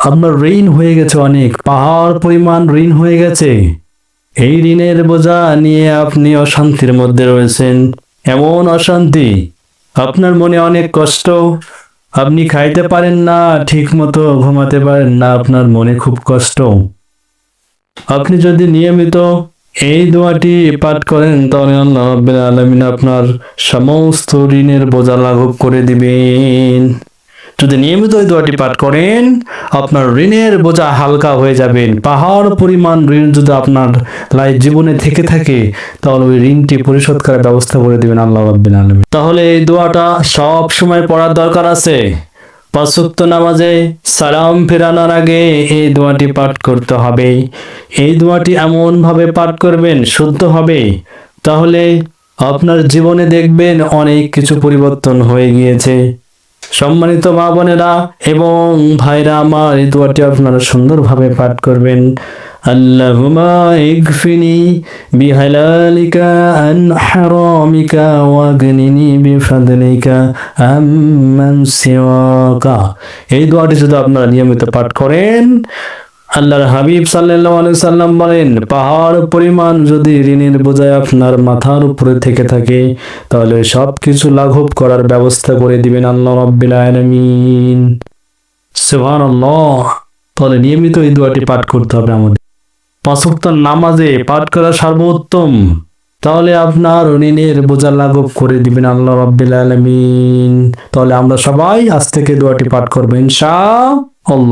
আপনার ঋণ হয়ে গেছে অনেক, পাহাড় পরিমাণ ঋণ হয়ে গেছে। এই ঋণের বোঝা নিয়ে আপনি অশান্তির মধ্যে রয়েছেন। এমন অশান্তি, আপনার মনে অনেক কষ্ট, আপনি খাইতে পারেন না ঠিক মতো ঘুমাতে পারেন না, আপনার মনে খুব কষ্ট। আপনি যদি নিয়মিত এই দোয়াটি পাঠ করেন, তাহলে আল্লাহ আলামিন আপনার সমস্ত ঋণের বোঝা লাঘব করে দিবেন। যদি নিয়মিত এই দোয়াটি পাঠ করেন, আপনার ঋণের বোঝা হালকা হয়ে যাবেন পাহাড় পরিমাণ ঋণ যদি আপনার লাইফ জীবনে থেকে থাকে, তাহলে ওই ঋণটি পরিশোধ করার ব্যবস্থা করে দিবেন আল্লাহ রাব্বুল আলামিন। তাহলে এই দোয়াটা সব সময় পড়ার দরকার আছে। পাঁচক্ত নামাজে সালাম ফেরানোর আগে এই দোয়াটি পাঠ করতে হবে। এই দোয়াটি এমন ভাবে পাঠ করবেন, শুদ্ধ হবে। তাহলে আপনার জীবনে দেখবেন অনেক কিছু পরিবর্তন হয়ে গিয়েছে। সম্মানিত মা বোনেরা এবং ভাইরা আমার এই দোয়াটি আপনারা সুন্দরভাবে পাঠ করবেন। সিওয়াকা। এই দোয়াটি যদি আপনারা নিয়মিত পাঠ করেন আল্লাহর হাবিব আলাইহি সাল্লাম বলেন, পাহাড় পরিমাণ যদি ঋণের বোঝায় আপনার মাথার উপরে থেকে থাকে, তাহলে সব কিছু লাঘব করার ব্যবস্থা করে দিবেন আল্লাহ রাব্বিল সুবহানাল্লাহ। তাহলে নিয়মিত এই দোয়াটি পাঠ করতে হবে আমাদের। পাঁচ ওয়াক্ত নামাজে পাঠ করা সর্বোত্তম। তাহলে আপনার ঋণের বোঝা লাঘব করে দিবেন আল্লাহ রাব্বিল আলামিন। তাহলে আমরা সবাই আজ থেকে দোয়াটি পাঠ করব, ইনশাআল্লাহ।